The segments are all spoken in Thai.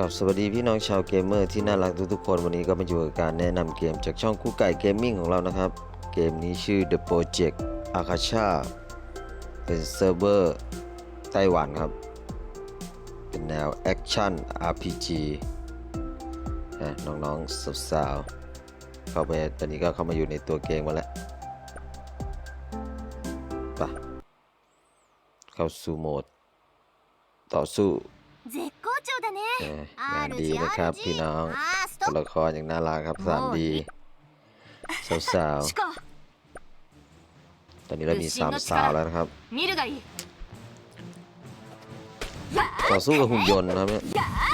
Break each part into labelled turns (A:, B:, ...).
A: กับสวัสดีพี่น้องชาวเกมเมอร์ที่น่ารักทุกๆคนวันนี้ก็มาอยู่กับการแนะนำเกมจากช่องคู่ไก่เกมมิ่งของเรานะครับ เกมนี้ชื่อ The Project Akasha เป็นเซิร์ฟเวอร์ไต้หวันครับ เป็นแนวแอคชั่น RPG นะน้องๆสาวๆเข้าไปตอนนี้ก็เข้ามาอยู่ในตัวเกมมาแล้วไปเข้าสู่โหมด ต่อสู้
B: 絶好調だね
A: เอ่องานดีนะครับ พี่น้อง
B: あースト
A: ตัว
B: ッ
A: ละครอย่างน่ารักครับ 3D สาว
C: シカ
A: ๆ ตอนนี้เรามีสามสาวแล้วนะครับ
C: 見るがいい
A: ต่อสู้กับหุ่นยนต์นะครับเนี่ย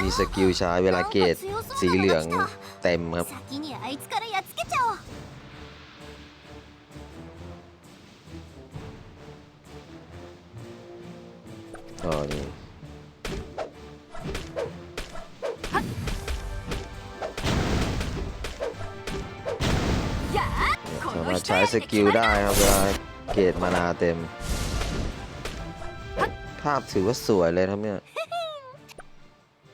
A: มีสกิลใช้เวลาเกตสีเหลืองเต็มครับ
B: 先にあいつからやっつけちゃおう
A: อ๋อนี่ ใช้สกิลได้ครับเวลาเกตมานาเต็ม ภาพถือว่าสวยเลยครับเนี่ย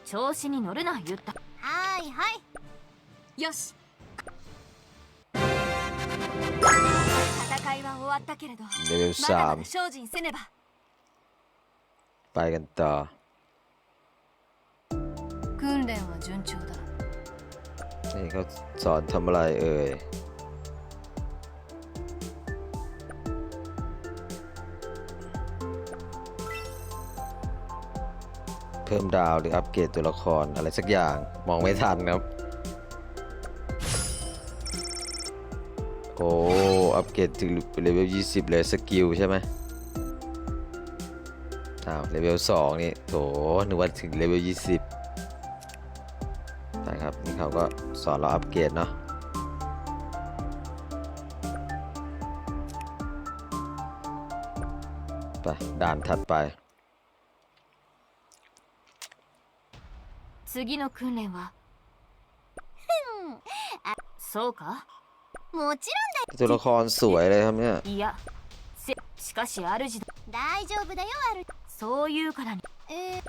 C: 調子に乗るな言った
B: はいはい
C: よし戦いは終わったけれど
A: เลเวล
C: まだ
A: สาม
C: まだ精進せねば
A: ไปกันต่อ
C: 訓練は順調だ
A: นี่เขาสอนทำอะไรเอ่ย พิ่มดาวหรืออัปเกรดตัวละครอะไรสักอย่างมองไม่ทันครับ โอ้อัปเกรดถึงเลเวล 20 เลยสกิลใช่ไหมอ้าวเลเวล 2 นี่โถนึกว่าถึงเลเวล 20นะครับนี่เขาก็สอนเราอัปเกรดเนาะไปด่านถัดไป
C: 次の訓練はそうか
B: もち
A: ตัวละครสวยเลยครับเนี่ย
C: いやせしかし主だ
B: ろん大丈夫だよある
C: そう言うからに
B: えー、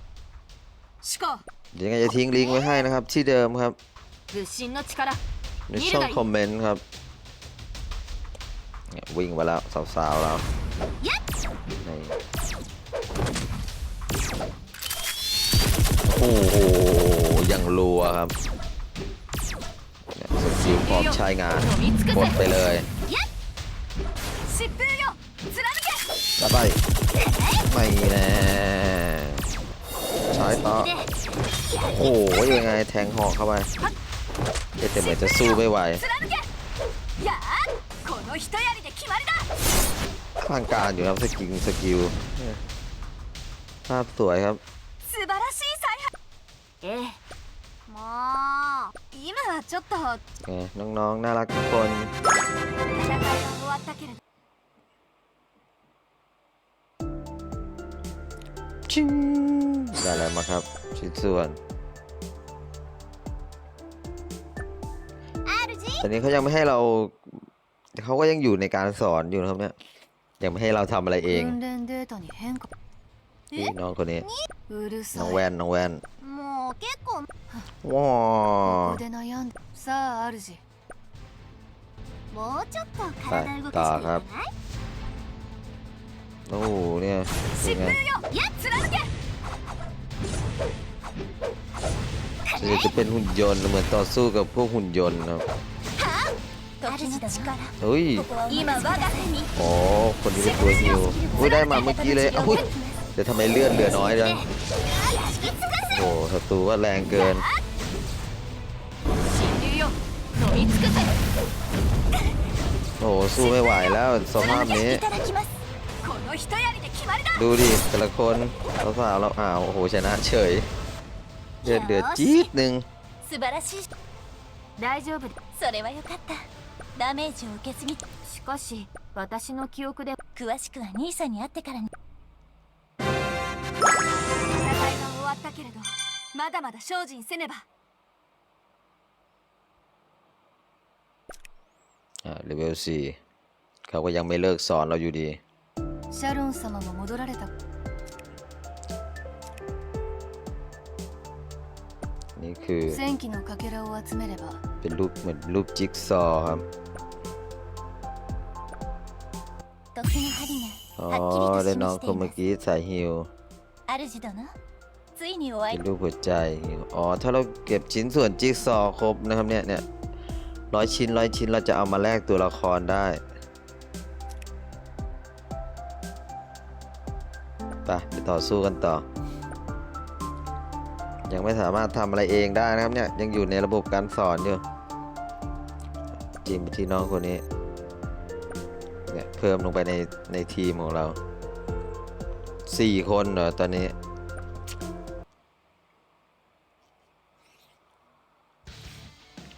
C: シカ
A: เดี๋ยวยังไงจะทิ้งลิงก์ไว้ให้นะครับ ที่เดิมครับ
C: 物心の力
A: ในช่องคอมเมนต์ครับเนี่ยวิ่งไปแล้ว สาวๆแล้วนี่โอ้โห อย่างรัวครับสกิลพร้อมใช้งานกดไปเลยต่อไปไม่แน่ใช้ต่อโอ้โหยังไงแทงหอกเข้าไปแต่เหมือนจะสู้ไม่ไหวข้างการอยู่ครับสกิลสกิลภาพสวยครับ
C: はちょっと
A: ไงน้องๆ น่ารักทุกคน
C: 戦いは終わったけれど
A: ชิงได้อะไรมาครับ ชิ้นส่วน
B: う主
A: ตอนนี้เขายังไม่ให้เรา เขาก็ยังอยู่ในการสอนอยู่นะครับเนี่ย ยังไม่ให้เราทำอะไรเอง
C: 訓練データに変化
A: นี่น้องคนนี้
C: うる
A: น้อง
C: さい
A: แว่นน้องแว่น
B: もう結構
A: ว้า
C: ここで悩んでさあ主
B: もうちょっと体動か
A: だ
B: していかない
A: โอ้โหเนี่ยเป็นไง
C: よいや貫け
A: จะจะเป็นหุ่นยนต์เหมือนต่อสู้กับพวกหุ่นยนต์นะครับ
B: 主の力
A: เฮ้ย
B: 今我が手に
A: อ๋อ คนนี้เป็นตัวฮิวอุ้ยได้มาเมื่อกี้เลยเอ้าอุ้ยเดี๋ยวทำไมเลือดเหลือน้อยจัง
B: 突き継が
A: โอ้โ หศัตรูก็แรงเกิน
C: 神竜よ飲み尽くせ
A: โอ้โห สู้ไม่ไหวแล้วสภาพนี้
B: いただきます
C: この一槍で決まりだ
A: ดูดิ แต่ละคนสาวๆเราอ้าวโอ้โห ชนะเฉยเลือดเหลือจี๊ดหนึ่ง
B: 素晴らしい
C: 大丈夫
B: それはよかったダメージを受けすぎ
C: しかし私の記憶で
B: 詳しくは兄さんに会ってからに
C: わったけれどまだまだ精進せねば
A: อ่าเลเวลสี่เขาก็ยังไม่เลิกสอนเราอยู่ดี
C: シャロン様も戻られた
A: นี่คือ
C: 戦記のかけらを集めれば
A: เป็นรูปเหมือนรูปจิ๊กซอว์ครับ
B: 時の針
A: อ๋อ
B: がはっきりと
A: ได้
B: 示
A: น้อง
B: して
A: คน
B: いま
A: เมื่อ
B: す
A: กี้ใส่ฮิว
B: 主殿 ついにお会
A: เป็
B: い
A: นรูปหัวใจฮิวอ๋อ ถ้าเราเก็บชิ้นส่วนจิ๊กซอว์ครบนะครับเนี่ยเนี่ยร้อยชิ้นร้อยชิ้นเราจะเอามาแลกตัวละครได้ไปไปต่อสู้กันต่อ ยังไม่สามารถทำอะไรเองได้นะครับเนี่ย ยังอยู่ในระบบการสอนอยู่จิ้มไปที่น้องคนนี้ เนี่ยเพิ่มลงไปในในทีมของเราสี่คนเหรอตอนนี้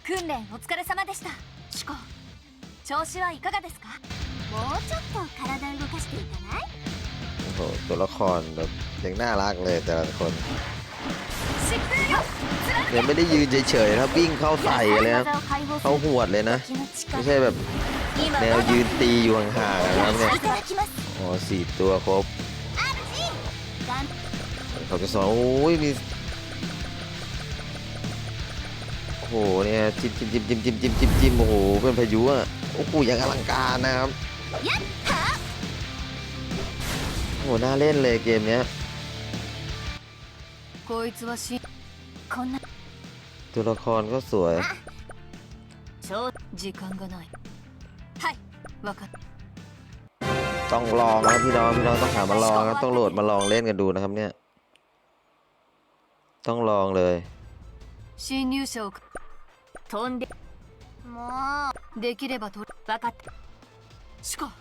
C: 訓練お疲れ様でしたシュコ調子はいかがですか
B: もうちょっと体動かしていかない
A: โอ้โหตัวละครแบบยังน่ารักเลยแต่ละคน
C: 疾風よ
A: เนี่ยไม่ได้ยืนเฉยๆครับวิ่งเข้าใส่เลยนะ
B: 体を解放す
A: เข้า
B: る
A: หวดเลยนะ
B: 時の
A: ไม่
B: 力
A: ใช่แบบ
B: 今
A: แนวยืนตีอยู่ห่างๆนะครับเนี่ย
B: いただきます
A: อ๋อสี่ตัวครบ
B: 頑
A: เขาจะสอนโอ้ยมี เนี่ยจิ้มจิ้มจิ้มจิ้มจิ้มจิ้มจิ้มจิ้มโอ้โหเป็นพายุอ่ะโอ้โหอย่างอลังการนะครับโอ้โหน่าเล่นเลยเกมเนี้ย
C: こいつはし
B: こんな
A: ตัวละครก็สวย
B: ちょう
C: 時間がないはい分かった
A: ต้องลองนะพี่น้องพี่น้องต้องหามาลองนะต้องโหลดมาลองเล่นกันดูนะครับเนี่ย ต้องลองเลย
C: 侵入者を 飛んで
B: もう
C: できればと分かったシュコ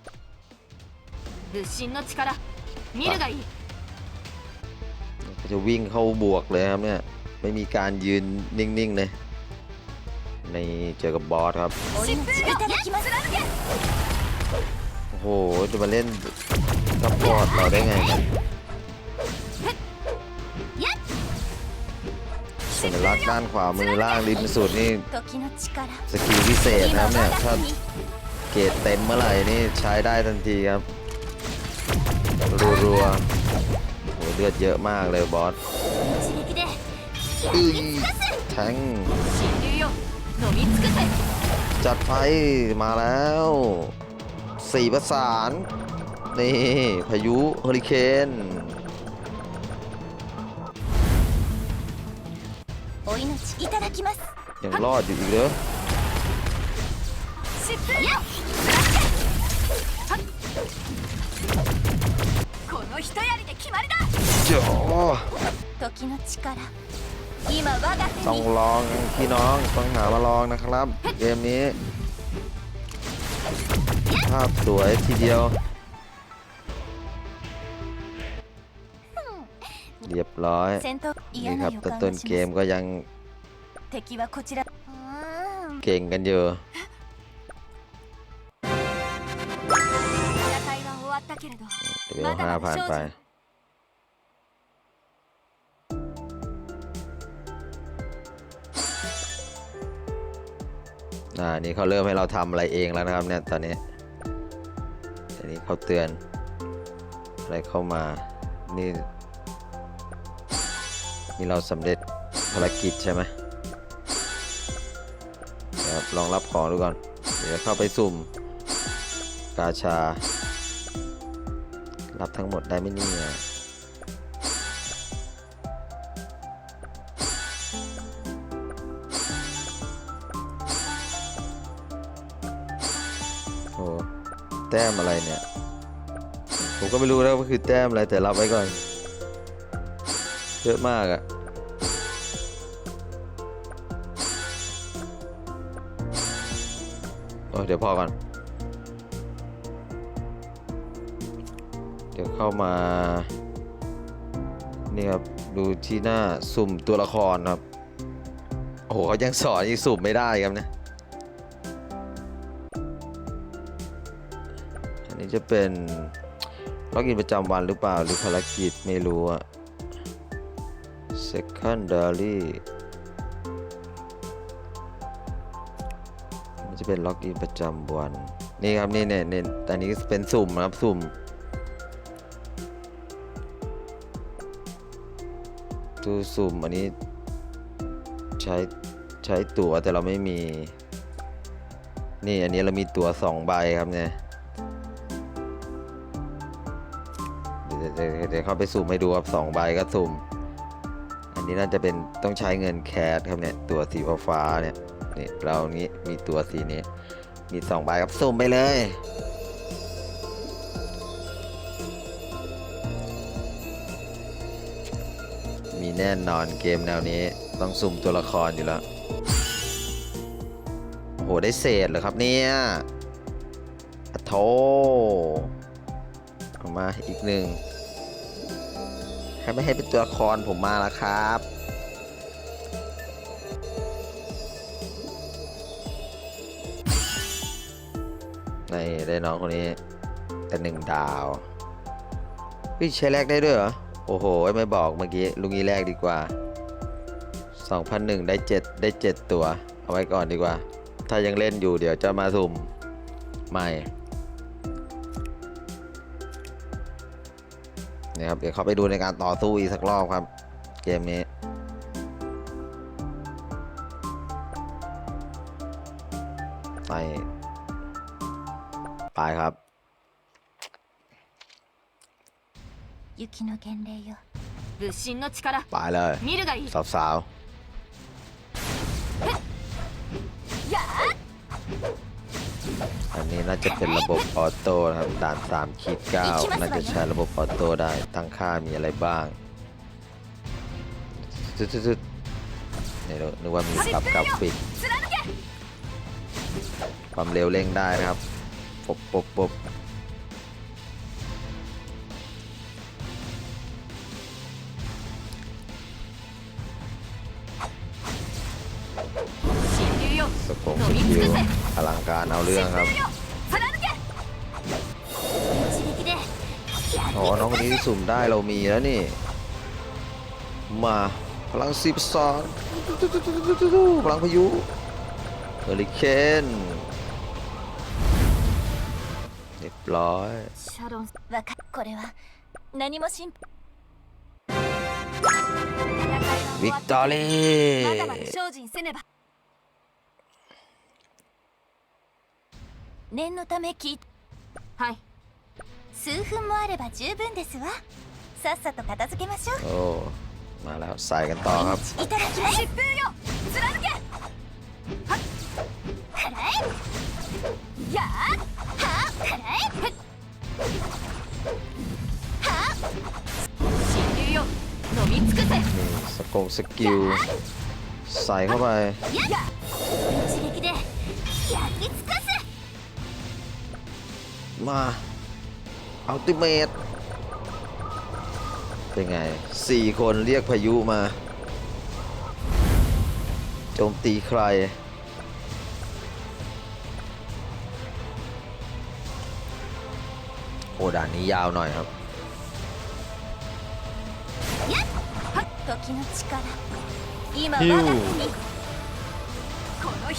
C: 物心の力見るがいい
A: จะวิ่งเข้าบวกเลยครับเนี่ย ไม่มีการยืนนิ่งๆเลยในเจอกับบอสครับ
B: お命いただきます
A: โอ้โห จะมาเล่นซัพพอร์ตเราได้ไงเนี่ย สัญลักษณ์ด้านขวามือล่างริมสุดนี่สกิลพิเศษนะเนี่ยถ้าเกรเต็มเมื่อไหร่นี่ใช้ได้ทันทีครับรัวๆโหเลือดเยอะมากเลยบอสแทงจัดไฟมาแล้วสี่ประสาน นี่ พายุเฮอริเคน
B: だきます
A: ยังรอดอยู่อีกเหรอ
C: 疾風よこの一槍で決まりだ
A: โจ้
B: 時の力今我が手
A: ต้อง
B: に
A: ลองพี่น้องต้องหามาลองนะครับ เกมนี้ ภาพสวยทีเดียว เรียบร้อย
B: 戦闘
A: นี่
B: 嫌
A: ค
B: な
A: รับ
B: 予
A: ต้น
B: 感
A: ต้
B: が
A: น
B: し
A: เก
B: ま
A: ม
B: す
A: ก็ยัง
B: 敵はこちら
A: เก่งกันอยู่
C: 戦いは終わったけれど
A: เดี๋ยวห้าผ่านไป อ่า นี่เขาเริ่มให้เราทำอะไรเองแล้วนะครับเนี่ย ตอนนี้อันนี้เขาเตือน อะไรเข้ามา นี่ นี่เราสำเร็จภารกิจใช่ไหมเดี๋ยว ลองรับของดูก่อน เดี๋ยวเข้าไปสุ่ม กาชา รับทั้งหมดได้ไมเนี่ยโอ้แต้มอะไรเนี่ย ผมก็ไม่รู้นะว่าคือแต้มอะไรแต่รับไว้ก่อน เยอะมากอะโเดี๋ยวพอก่อน เดี๋ยวเข้ามานี่ครับดูที่หน้าสุ่มตัวละครครับ โอ้โหเขายังสอนอีกสุ่มไม่ได้ครับนะอันนี้จะเป็นล็อกอินประจำวันหรือเปล่า หรือภารกิจไม่รู้อะ secondary ะเป็นล็อกอินประจำวัน นี่ครับนี่เนี่ยเนี่ยอันนี้เป็นสุ่มนะครับสุ่มดูสุ่มอันนี้ใช้ใช้ตั๋วแต่เราไม่มี นี่อันนี้เรามีตั๋วสองใบครับเนี่ยเดี๋ยวเดี๋ยวเดี๋ยวเข้าไปสุ่มให้ดูครับสองใบก็สุ่ม อันนี้น่าจะเป็นต้องใช้เงินแคสครับเนี่ย ตัวสีฟ้าเนี่ย นี่เรานี้มีตัวสีนี้ มีสองใบครับสุ่มไปเลย มีแน่นอนเกมแนวนี้ต้องสุ่มตัวละครอยู่แล้วโอ้โหได้เศษเหรอครับเนี่ยอโทเอามาอีกหนึ่งให้ไม่ให้เป็นตัวละครผมมาแล้วครับ นี่ได้น้องคนนี้แต่หนึ่งดาวพี่ใช้แลกได้ด้วยเหรอ โอ้โห ไม่บอกเมื่อกี้ลุงนี้แลกดีกว่า 2,001 ได้ 7 ได้ 7 ตัว เอาไว้ก่อนดีกว่า ถ้ายังเล่นอยู่เดี๋ยวจะมาสุ่มใหม่นี่ครับเดี๋ยวเข้าไปดูในการต่อสู้อีกสักรอบครับ เกมนี้ายครับไปเลย
C: สาว
A: สาวอันนี้น่าจะเป็นระบบออโต้นะครับด่าน3คีด9น่าจะใช้ระบบออโต้ได้ตั้งค่ามีอะไรบ้างจุดๆนี่นึกว่ามีปรับกราฟิกความเร็วเร่งได้นะครับ ปบปบปบสปงสกิลอลังการเอาเรื่องครับ
B: โอ้
A: น้องคนนี้สุ่มได้เรามีแล้วนี่ มาพลังสิบสองพลังพายุเฮอริเคน รียบร้อย
C: シャロン
B: わかこれは何も心配
A: วิกตอรี่
C: まだまだ精進せねば
B: 念のため聞い
C: はい
B: 数分もあれば十分ですわさっさと片付けましょう
A: โอ้ มาแล้วใส่กันต่อครับ
B: いただきます
C: 疾風よ貫け
B: くらえ
C: や
B: はあ
A: สกงสกิลใส่เข้าไปมาอัลติเมตเป็นไงสี่คนเรียกพายุมา โจมตีใคร โคด่านนี้ยาวหน่อยครับ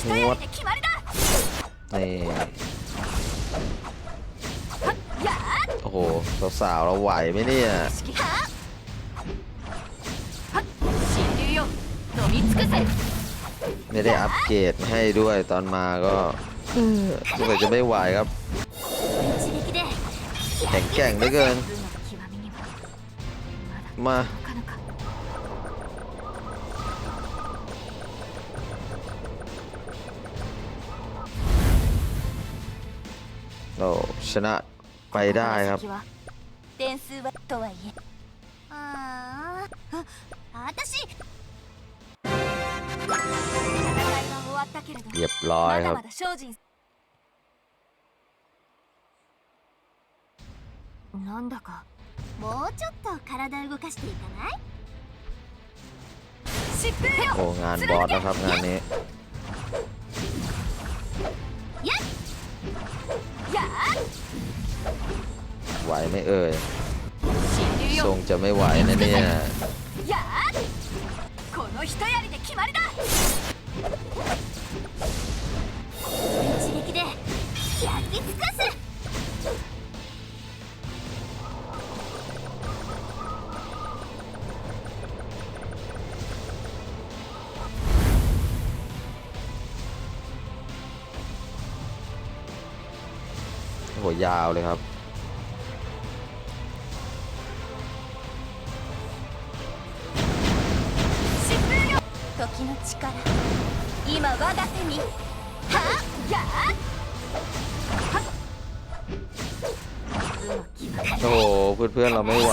C: ฮิวงวด
A: นี่โอ้โหสาวๆเราไหวไหมเนี่ยไม่ได้อัปเกรดให้ด้วยตอนมาก็สงสัยจะไม่ไหวครับ ข็งแกร่งเหลือเกิน มาเราชนะไปได้ครับเรียบร้อยครับ
C: なんだか
B: もうちょっと体動かしていかない
C: 疾風よ
A: โอ้ งานบอสแล้วครับ งานนี้
C: や
A: ไหวไหม่เอ่ย
C: 神流
A: ทร
C: よ
A: งจะไม่ไหวนะเนี่ย
C: やこの一やりで決まりだ
A: ยาวเลยครับ
B: 疾風よ時の力今我が手にはっやっ
A: โอ้โห เพื่อนๆเราไม่ไหว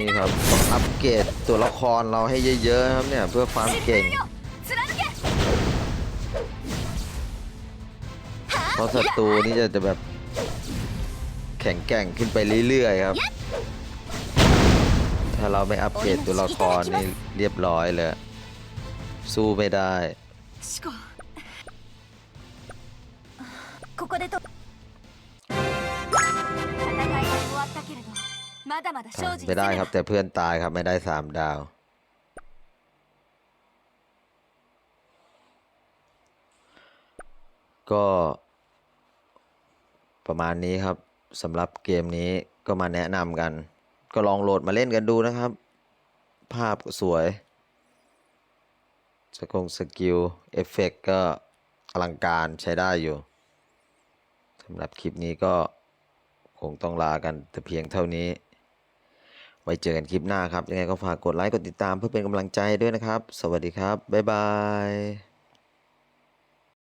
A: นี่ครับองอัปเกรดตัวละครเราให้เยอะๆครับเนี่ยเพื่อความเก่งเพราะศัตรูนี่จะจะแบบแข็งแกร่งขึ้นไปเรื่อยๆครับ ถ้าเราไม่อัปเกรดตัวละครนี่เรียบร้อยเลย สู้ไม่ได้
C: まだまだ
A: ผ่าน
C: 精進
A: ไปได้ครับ
C: せね
A: แต่เพื่อนตายครับไม่ได้สามดาว ก็ประมาณนี้ครับสำหรับเกมนี้ก็มาแนะนำกัน ก็ลองโหลดมาเล่นกันดูนะครับ ภาพก็สวยสกงสกิล เอฟเฟกก็อลังการใช้ได้อยู่สำหรับคลิปนี้ก็คงต้องลากันแต่เพียงเท่านี้ ไว้เจอกันคลิปหน้าครับ ยังไงก็ฝากกดไลค์ กดติดตามเพื่อเป็นกำลังใจด้วยนะครับ สวัสดีครับ บ๊ายบาย